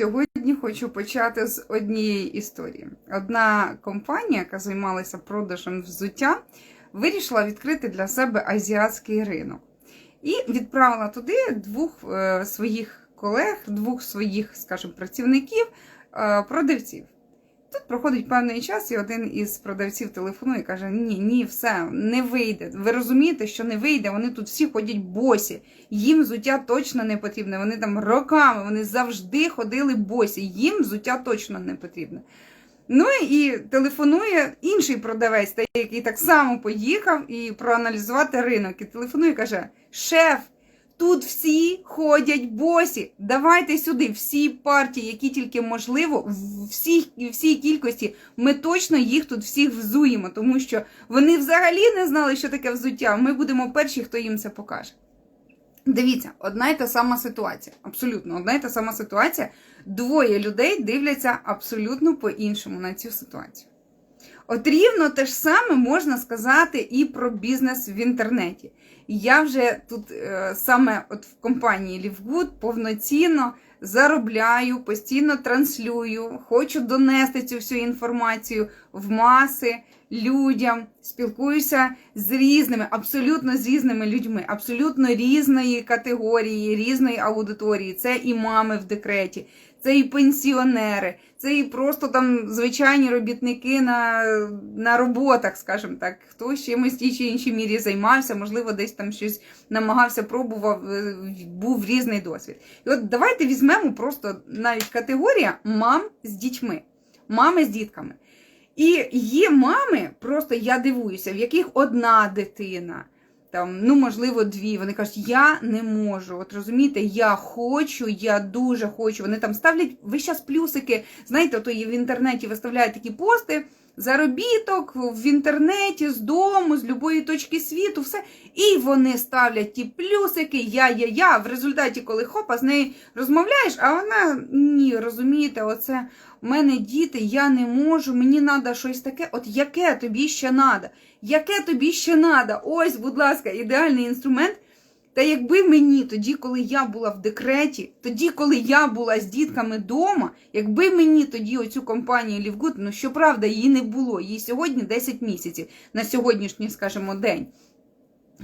Сьогодні хочу почати з однієї історії. Одна компанія, яка займалася продажем взуття, вирішила відкрити для себе азіатський ринок і відправила туди двох е, своїх колег, двох своїх, скажімо, працівників, е, продавців. Тут проходить певний час, і один із продавців телефонує і каже: Ні, ні, все, не вийде. Ви розумієте, що не вийде. Вони тут всі ходять босі. Їм взуття точно не потрібне. Вони там роками, вони завжди ходили босі. Їм взуття точно не потрібне. Ну і телефонує інший продавець, який так само поїхав і проаналізувати ринок. І телефонує і каже: Шеф, тут всі ходять босі. Давайте сюди всі партії, які тільки можливо, в всій, кількості. Ми точно їх тут всіх взуємо, тому що вони взагалі не знали, що таке взуття. Ми будемо перші, хто їм це покаже. Дивіться, одна й та сама ситуація. Абсолютно, одна й та сама ситуація. Двоє людей дивляться абсолютно по-іншому на цю ситуацію. От рівно те ж саме можна сказати і про бізнес в інтернеті. Я вже тут е, саме от в компанії Лівгуд повноцінно заробляю, постійно транслюю, хочу донести цю всю інформацію в маси людям, спілкуюся з різними, абсолютно з різними людьми, абсолютно різної категорії, різної аудиторії. Це і мами в декреті, це і пенсіонери, це і просто там звичайні робітники на на роботах, скажімо так, хто чимось тій чи іншій мірі займався, можливо, десь там щось намагався, пробував, е, був різний досвід. І от давайте візьмемо просто навіть категорія мам з дітьми, мами з дітками. І є мами, просто я дивуюся, в яких одна дитина. Там, ну, можливо, дві. Вони кажуть, я не можу. От розумієте, я хочу, я дуже хочу. Вони там ставлять весь час плюсики. Знаєте, то в інтернеті виставляють такі пости, заробіток в інтернеті, з дому, з любої точки світу, все. І вони ставлять ті плюсики, я, я, я. В результаті, коли хопа, з нею розмовляєш, а вона ні, розумієте, оце у мене діти, я не можу, мені треба щось таке. От яке тобі ще треба? Яке тобі ще треба? Ось, будь ласка, ідеальний інструмент. Та якби мені тоді, коли я була в декреті, тоді, коли я була з дітками вдома, якби мені тоді оцю компанію Лівгуд, ну щоправда, її не було, їй сьогодні 10 місяців на сьогоднішній, скажімо, день.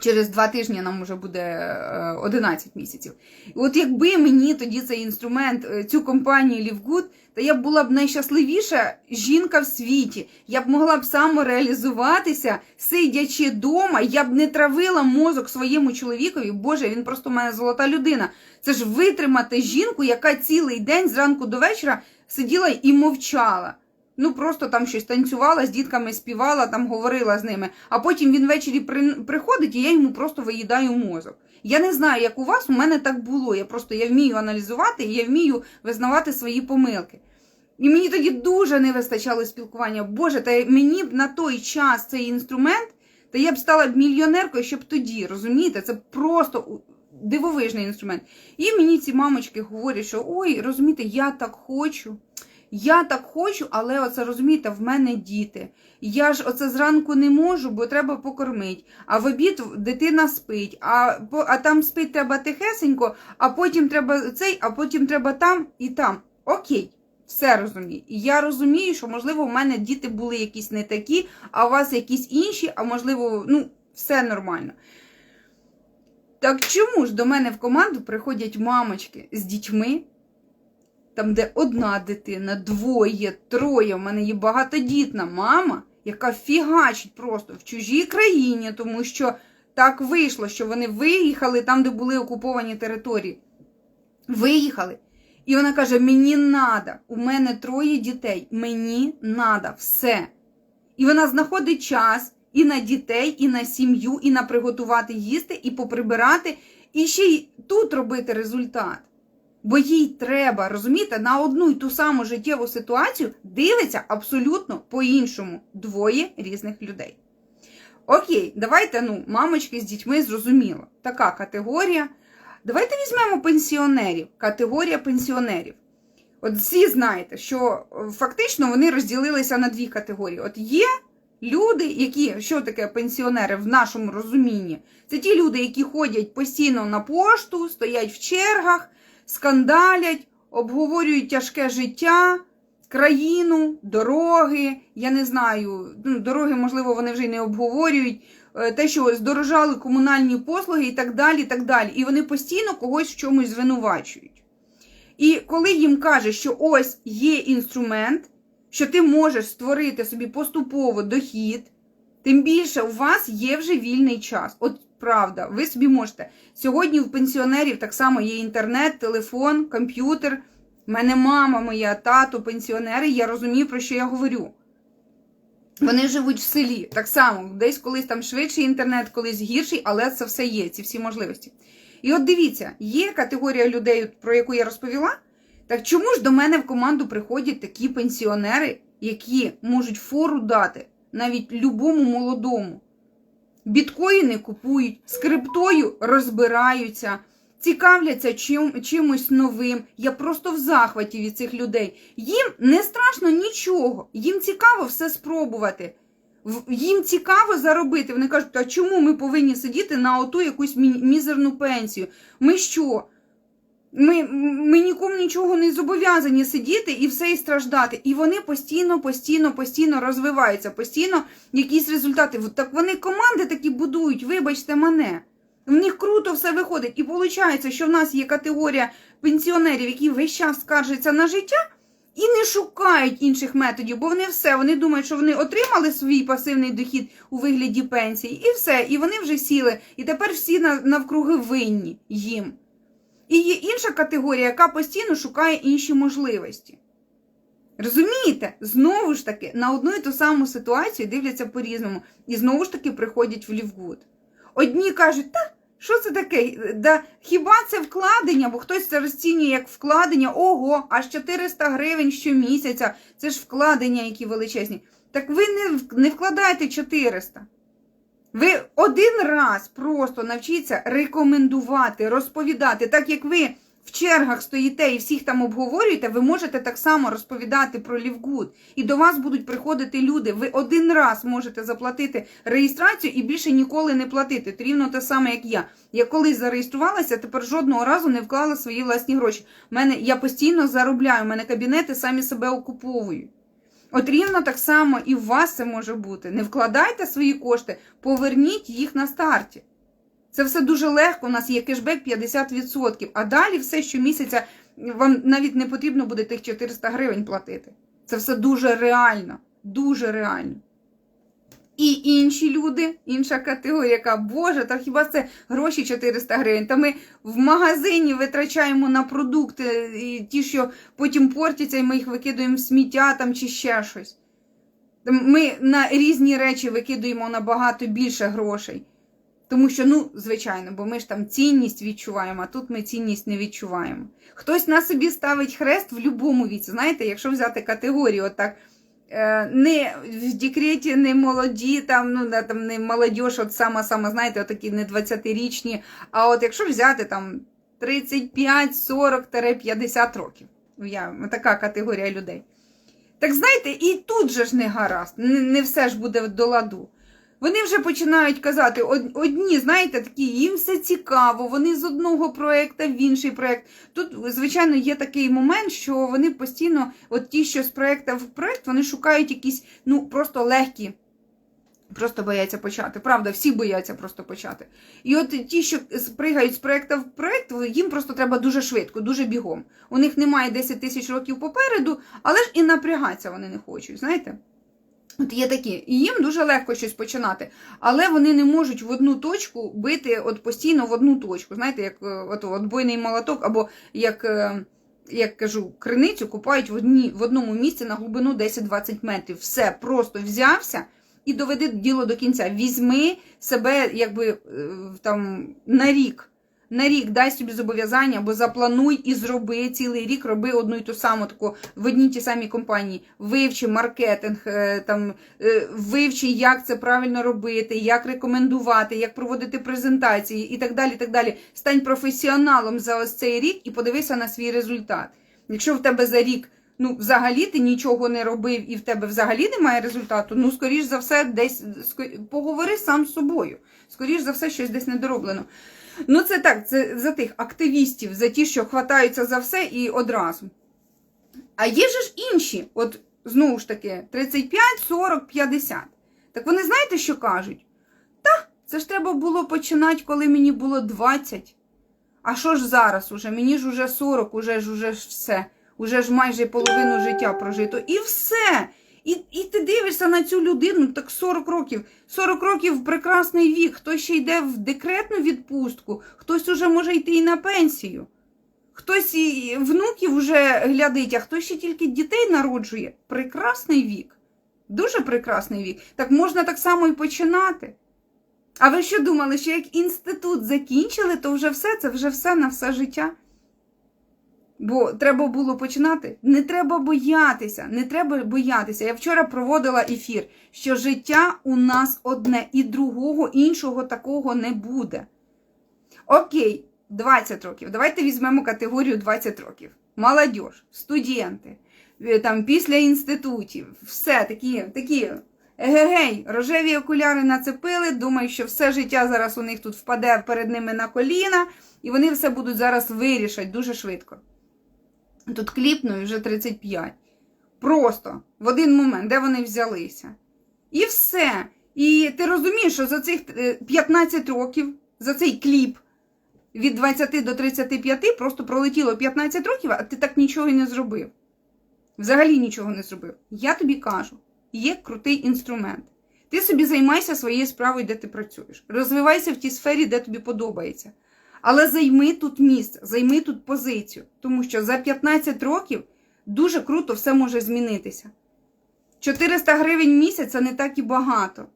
Через два тижні нам вже буде 11 місяців. І от якби мені тоді цей інструмент, е, цю компанію Лівгуд, то я б була б найщасливіша жінка в світі. Я б могла б самореалізуватися, сидячи вдома, я б не травила мозок своєму чоловікові. Боже, він просто в мене золота людина. Це ж витримати жінку, яка цілий день зранку до вечора сиділа і мовчала. Ну, просто там щось танцювала з дітками, співала, там говорила з ними. А потім він ввечері при... приходить, і я йому просто виїдаю мозок. Я не знаю, як у вас, у мене так було. Я просто я вмію аналізувати і я вмію визнавати свої помилки. І мені тоді дуже не вистачало спілкування. Боже, та мені б на той час цей інструмент, та я б стала мільйонеркою, щоб тоді, розумієте, це просто дивовижний інструмент. І мені ці мамочки говорять, що ой, розумієте, я так хочу. Я так хочу, але оце розумієте, в мене діти. Я ж оце зранку не можу, бо треба покормити. А в обід дитина спить, а а там спить треба тихесенько, а потім треба цей, а потім треба там і там. Окей, все розумію. І я розумію, що, можливо, в мене діти були якісь не такі, а у вас якісь інші, а можливо, ну, все нормально. Так чому ж до мене в команду приходять мамочки з дітьми? Там, де одна дитина, двоє, троє, в мене є багатодітна мама, яка фігачить просто в чужій країні, тому що так вийшло, що вони виїхали там, де були окуповані території. Виїхали. І вона каже: Мені надо, у мене троє дітей, мені надо все. І вона знаходить час і на дітей, і на сім'ю, і на приготувати їсти, і поприбирати, і ще й тут робити результат. Бо їй треба, розумієте, на одну й ту саму життєву ситуацію дивиться абсолютно по-іншому двоє різних людей. Окей, давайте, ну, мамочки з дітьми зрозуміло. Така категорія. Давайте візьмемо пенсіонерів. Категорія пенсіонерів. От всі знаєте, що е, фактично вони розділилися на дві категорії. От є люди, які, що таке пенсіонери в нашому розумінні? Це ті люди, які ходять постійно на пошту, стоять в чергах скандалять, обговорюють тяжке життя, країну, дороги. Я не знаю, ну, дороги, можливо, вони вже й не обговорюють. е, Те, що здорожали комунальні послуги і так далі. І так далі. І вони постійно когось в чомусь звинувачують. І коли їм каже, що ось є інструмент, що ти можеш створити собі поступово дохід, тим більше у вас є вже вільний час. От правда, ви собі можете. Сьогодні в пенсіонерів так само є інтернет, телефон, комп'ютер. У мене мама моя, тато, пенсіонери, я розумію, про що я говорю. Вони живуть в селі. Так само, десь колись там швидший інтернет, колись гірший, але це все є, ці всі можливості. І от дивіться, є категорія людей, про яку я розповіла. Так чому ж до мене в команду приходять такі пенсіонери, які можуть фору дати навіть любому молодому? Біткоїни купують, з криптою розбираються, цікавляться чим, чимось новим. Я просто в захваті від цих людей. Їм не страшно нічого, їм цікаво все спробувати. Їм цікаво заробити. Вони кажуть, а чому ми повинні сидіти на оту якусь мізерну пенсію? Ми що? Ми, ми нікому нічого не зобов'язані сидіти і все і страждати. І вони постійно, постійно, постійно розвиваються, постійно якісь результати. Так вони команди такі будують, вибачте мене. В них круто все виходить. І виходить, що в нас є категорія пенсіонерів, які весь час скаржаться на життя і не шукають інших методів, бо вони все, вони думають, що вони отримали свій пасивний дохід у вигляді пенсії, і все, і вони вже сіли. І тепер всі навкруги винні їм. І є інша категорія, яка постійно шукає інші можливості. Розумієте? Знову ж таки, на одну і ту саму ситуацію дивляться по-різному. І знову ж таки приходять в Лівгуд. Одні кажуть, та що це таке? Да, хіба це вкладення? Бо хтось це розцінює як вкладення, ого, аж 400 гривень щомісяця. Це ж вкладення, які величезні. Так ви не, в- не вкладайте 400. Ви один раз просто навчіться рекомендувати, розповідати, так як ви в чергах стоїте і всіх там обговорюєте, ви можете так само розповідати про Лівгуд. І до вас будуть приходити люди. Ви один раз можете заплатити реєстрацію і більше ніколи не платити. Це рівно те саме, як я. Я колись зареєструвалася, тепер жодного разу не вклала свої власні гроші. Мене я постійно заробляю, мене кабінети самі себе окуповують. От рівно так само і у вас це може бути. Не вкладайте свої кошти, поверніть їх на старті. Це все дуже легко. У нас є кешбек 50%, а далі все щомісяця вам навіть не потрібно буде тих 400 гривень платити. Це все дуже реально, дуже реально. І інші люди, інша категорія, яка Боже, та хіба це гроші 400 гривень? Та ми в магазині витрачаємо на продукти, і ті, що потім портяться, і ми їх викидуємо в сміття там чи ще щось. Ми на різні речі викидуємо набагато більше грошей. Тому що, ну, звичайно, бо ми ж там цінність відчуваємо, а тут ми цінність не відчуваємо. Хтось на собі ставить хрест в будь-якому віці. Знаєте, якщо взяти категорію, отак, е, не в декреті, не молоді, там, ну, там не молодіж, от сама, сама, знаєте, такі не 20-річні, а от якщо взяти там 35, 40, 50 років. Я, така категорія людей. Так знаєте, і тут же ж не гаразд, не все ж буде до ладу. Вони вже починають казати, одні, знаєте, такі, їм все цікаво, вони з одного проєкту в інший проєкт. Тут, звичайно, є такий момент, що вони постійно, от ті, що з проєкту в проєкт, вони шукають якісь, ну, просто легкі. Просто бояться почати. Правда, всі бояться просто почати. І от ті, що пригають з проєкту в проєкт, їм просто треба дуже швидко, дуже бігом. У них немає 10 тисяч років попереду, але ж і напрягатися вони не хочуть, знаєте? От є такі, і їм дуже легко щось починати, але вони не можуть в одну точку бити от постійно в одну точку. Знаєте, як е, от, отбойний молоток, або як, е, як кажу, криницю купають в, одні, в одному місці на глибину 10-20 метрів. Все, просто взявся і доведи діло до кінця. Візьми себе якби е, там на рік. На рік дай собі зобов'язання або заплануй і зроби цілий рік, роби одну і ту саму таку в одній ті самій компанії. Вивчи маркетинг, е, там е, вивчи, як це правильно робити, як рекомендувати, як проводити презентації і так далі. так далі. Стань професіоналом за ось цей рік і подивися на свій результат. Якщо в тебе за рік ну, взагалі ти нічого не робив і в тебе взагалі немає результату, ну, скоріш за все, десь поговори сам з собою. Скоріш за все, щось десь недороблено. Ну, це так, це за тих активістів, за ті, що хватаються за все і одразу. А є же ж інші, от знову ж таки, 35, 40, 50. Так вони знаєте, що кажуть? Та, це ж треба було починати, коли мені було 20. А що ж зараз уже? Мені ж уже 40, уже ж уже ж все. Уже ж майже половину життя прожито. І все. І, і ти дивишся на цю людину, так 40 років. 40 років прекрасний вік. Хтось ще йде в декретну відпустку, хтось уже може йти і на пенсію. Хтось і внуків вже глядить, а хтось ще тільки дітей народжує. Прекрасний вік. Дуже прекрасний вік. Так можна так само і починати. А ви що думали, що як інститут закінчили, то вже все, це вже все на все життя? Бо треба було починати. Не треба боятися, не треба боятися. Я вчора проводила ефір, що життя у нас одне і другого іншого такого не буде. Окей, 20 років. Давайте візьмемо категорію 20 років. Молодь, студенти, е, там після інститутів, все такі, такі. Егегей, рожеві окуляри нацепили, думаю, що все життя зараз у них тут впаде перед ними на коліна, і вони все будуть зараз вирішать дуже швидко. Тут кліпну і вже 35. Просто в один момент, де вони взялися. І все. І ти розумієш, що за цих е, 15 років, за цей кліп від 20 до 35 просто пролетіло 15 років, а ти так нічого і не зробив. Взагалі нічого не зробив. Я тобі кажу, є крутий інструмент. Ти собі займайся своєю справою, де ти працюєш. Розвивайся в тій сфері, де тобі подобається. Але займи тут місце, займи тут позицію, тому що за 15 років дуже круто все може змінитися. 400 гривень місяць це не так і багато.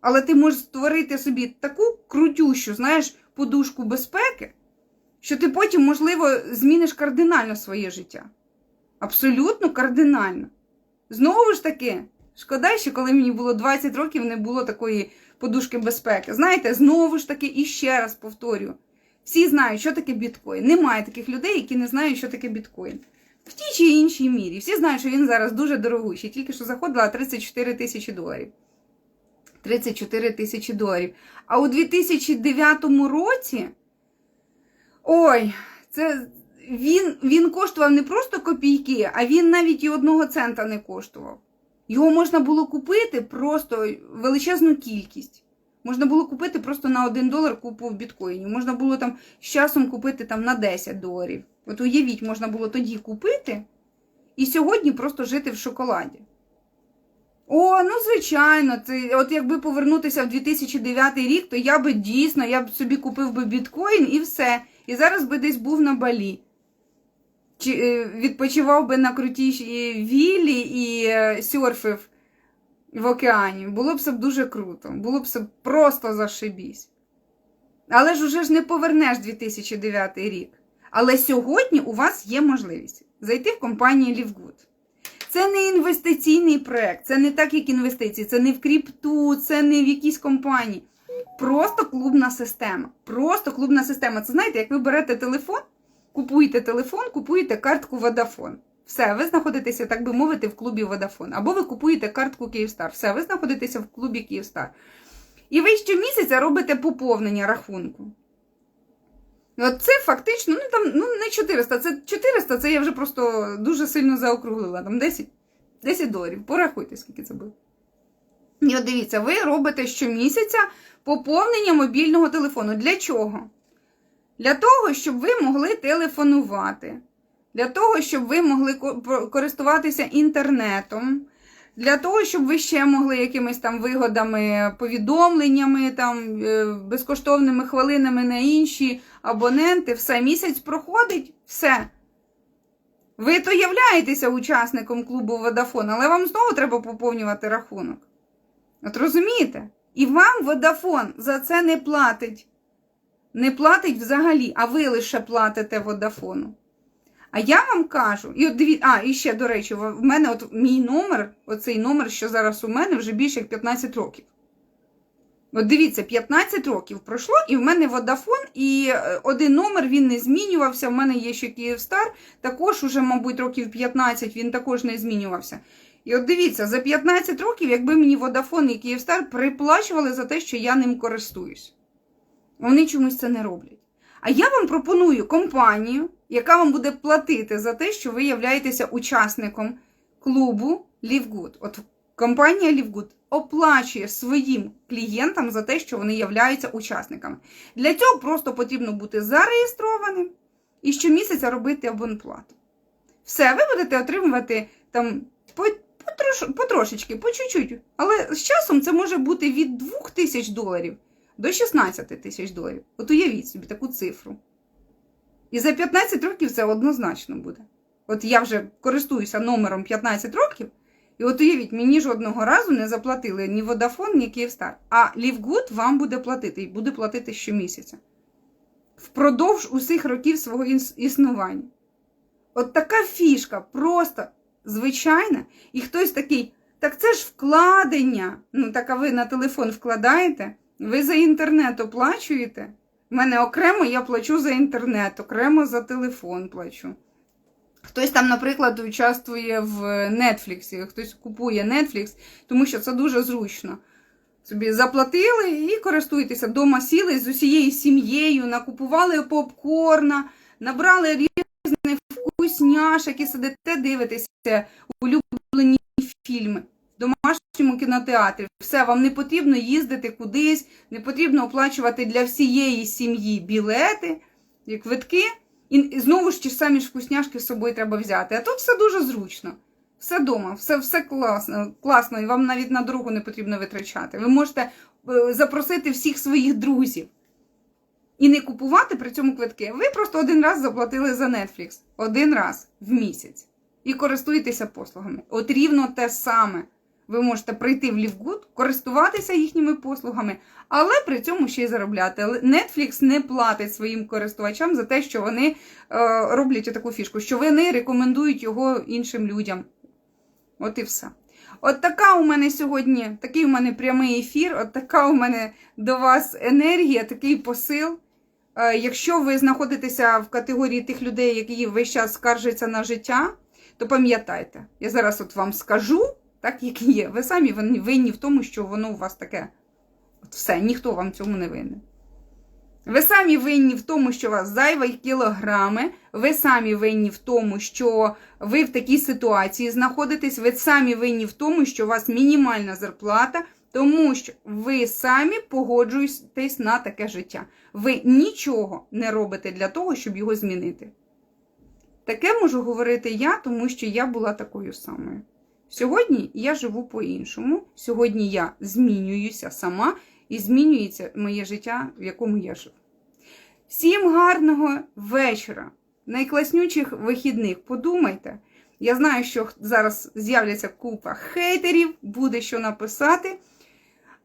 Але ти можеш створити собі таку крутющу, знаєш, подушку безпеки, що ти потім, можливо, зміниш кардинально своє життя. Абсолютно кардинально. Знову ж таки, шкода, що коли мені було 20 років, не було такої подушки безпеки. Знаєте, знову ж таки, і ще раз повторюю. Всі знають, що таке біткоін. Немає таких людей, які не знають, що таке біткоін. В тій чи іншій мірі. Всі знають, що він зараз дуже дорогущий. Тільки що заходила 34 тисячі доларів. 34 тисячі доларів. А у 2009 році. Ой, це він, він коштував не просто копійки, а він навіть і одного цента не коштував. Його можна було купити просто величезну кількість. Можна було купити просто на 1 долар купу біткоїнів. Можна було там з часом купити там на 10 доларів. От уявіть, можна було тоді купити і сьогодні просто жити в шоколаді. О, ну звичайно, це от якби повернутися в 2009 рік, то я би дійсно я б собі купив би біткоін і все. І зараз би десь був на балі. Чи е, відпочивав би на крутій віллі і е, сьорфив в океані. Було б все дуже круто. Було б все просто зашибісь. Але ж уже ж не повернеш 2009 рік. Але сьогодні у вас є можливість зайти в компанію Лівгуд. Це не інвестиційний проект, це не так, як інвестиції, це не в кріпту, це не в якійсь компанії. Просто клубна система. Просто клубна система. Це знаєте, як ви берете телефон, купуєте телефон, купуєте картку Vodafone. Все, ви знаходитеся, так би мовити, в клубі Vodafone. Або ви купуєте картку Київстар. Все, ви знаходитеся в клубі Київстар. І ви щомісяця робите поповнення рахунку. От це фактично, ну там ну не 400, це 400, це я вже просто дуже сильно заокруглила. Там 10, 10 доларів. Порахуйте, скільки це буде. І от дивіться, ви робите щомісяця поповнення мобільного телефону. Для чого? Для того, щоб ви могли телефонувати. Для того, щоб ви могли користуватися інтернетом. Для того, щоб ви ще могли якимись там вигодами, повідомленнями, там, безкоштовними хвилинами на інші абоненти, все, місяць проходить, все. Ви то являєтеся учасником клубу Vodafone, але вам знову треба поповнювати рахунок. От розумієте? І вам Vodafone за це не платить. Не платить взагалі, а ви лише платите Vodafone. А я вам кажу, і от дивіться, а, і ще, до речі, в мене от мій номер, оцей номер, що зараз у мене, вже більше як 15 років. От дивіться, 15 років пройшло, і в мене Vodafone, і один номер він не змінювався. В мене є ще Київстар, також уже, мабуть, років 15 він також не змінювався. І от дивіться, за 15 років, якби мені Vodafone і Київстар приплачували за те, що я ним користуюсь. Вони чомусь це не роблять. А я вам пропоную компанію, яка вам буде платити за те, що ви являєтеся учасником клубу LiveGood. От компанія LiveGood оплачує своїм клієнтам за те, що вони являються учасниками. Для цього просто потрібно бути зареєстрованим і щомісяця робити абонплату. Все, ви будете отримувати там по, потрошечки, по чуть-чуть. Але з часом це може бути від 2 тисяч доларів до 16 тисяч доларів. От уявіть собі таку цифру. І за 15 років це однозначно буде. От я вже користуюся номером 15 років, і от уявіть, мені жодного разу не заплатили ні Vodafone, ні Kyivstar. А LiveGood вам буде платити і буде платити щомісяця. Впродовж усіх років свого існування. От така фішка, просто звичайна, і хтось такий, так це ж вкладення. Ну, так а ви на телефон вкладаєте, ви за інтернет оплачуєте. У мене окремо я плачу за інтернет, окремо за телефон плачу. Хтось там, наприклад, участвує в Netflix, хтось купує Netflix, тому що це дуже зручно. Собі заплатили і користуєтеся. Дома сіли з усією сім'єю, накупували попкорна, набрали різних вкусняшок і сидите, дивитеся улюблені фільми домашньому кінотеатрі. Все, вам не потрібно їздити кудись, не потрібно оплачувати для всієї сім'ї білети, квитки. І, знову ж ті самі ж вкусняшки з собою треба взяти. А тут все дуже зручно. Все вдома, все, все класно, класно, і вам навіть на дорогу не потрібно витрачати. Ви можете е, запросити всіх своїх друзів і не купувати при цьому квитки. Ви просто один раз заплатили за Netflix, один раз в місяць, і користуєтеся послугами. От рівно те саме. Ви можете прийти в Лівгуд, користуватися їхніми послугами, але при цьому ще й заробляти. Netflix не платить своїм користувачам за те, що вони е, роблять таку фішку, що вони рекомендують його іншим людям. От і все. От така у мене сьогодні, такий у мене прямий ефір, от така у мене до вас енергія, такий посил. Е, Якщо ви знаходитеся в категорії тих людей, які весь час скаржаться на життя, то пам'ятайте, я зараз от вам скажу, так як є. Ви самі винні- в тому, що воно у вас таке. От все, ніхто вам цьому не винен. Ви самі винні в тому, що у вас зайві кілограми. Ви самі винні в тому, що ви в такій ситуації знаходитесь. Ви самі винні в тому, що у вас мінімальна зарплата, тому що ви самі погоджуєтесь на таке життя. Ви нічого не робите для того, щоб його змінити. Таке можу говорити я, тому що я була такою самою. Сьогодні я живу по-іншому. Сьогодні я змінююся сама і змінюється моє життя, в якому я живу. Всім гарного вечора, найкласнючих вихідних. Подумайте. Я знаю, що зараз з'являться купа хейтерів, буде що написати.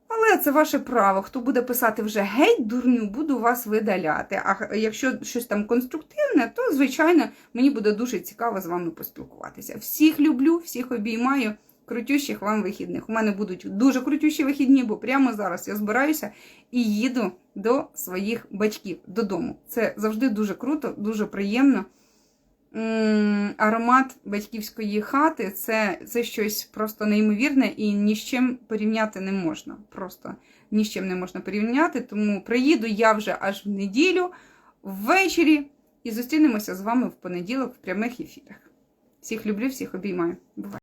Але це ваше право. Хто буде писати вже геть дурню, буду вас видаляти. А якщо щось там конструктивне, то, звичайно, мені буде дуже цікаво з вами поспілкуватися. Всіх люблю, всіх обіймаю. Крутющих вам вихідних. У мене будуть дуже крутющі вихідні, бо прямо зараз я збираюся і їду до своїх батьків додому. Це завжди дуже круто, дуже приємно. Аромат батьківської хати це, це щось просто неймовірне і ні з чим порівняти не можна. Просто ні з чим не можна порівняти. Тому приїду я вже аж в неділю ввечері і зустрінемося з вами в понеділок в прямих ефірах. Всіх люблю, всіх обіймаю. Бувай!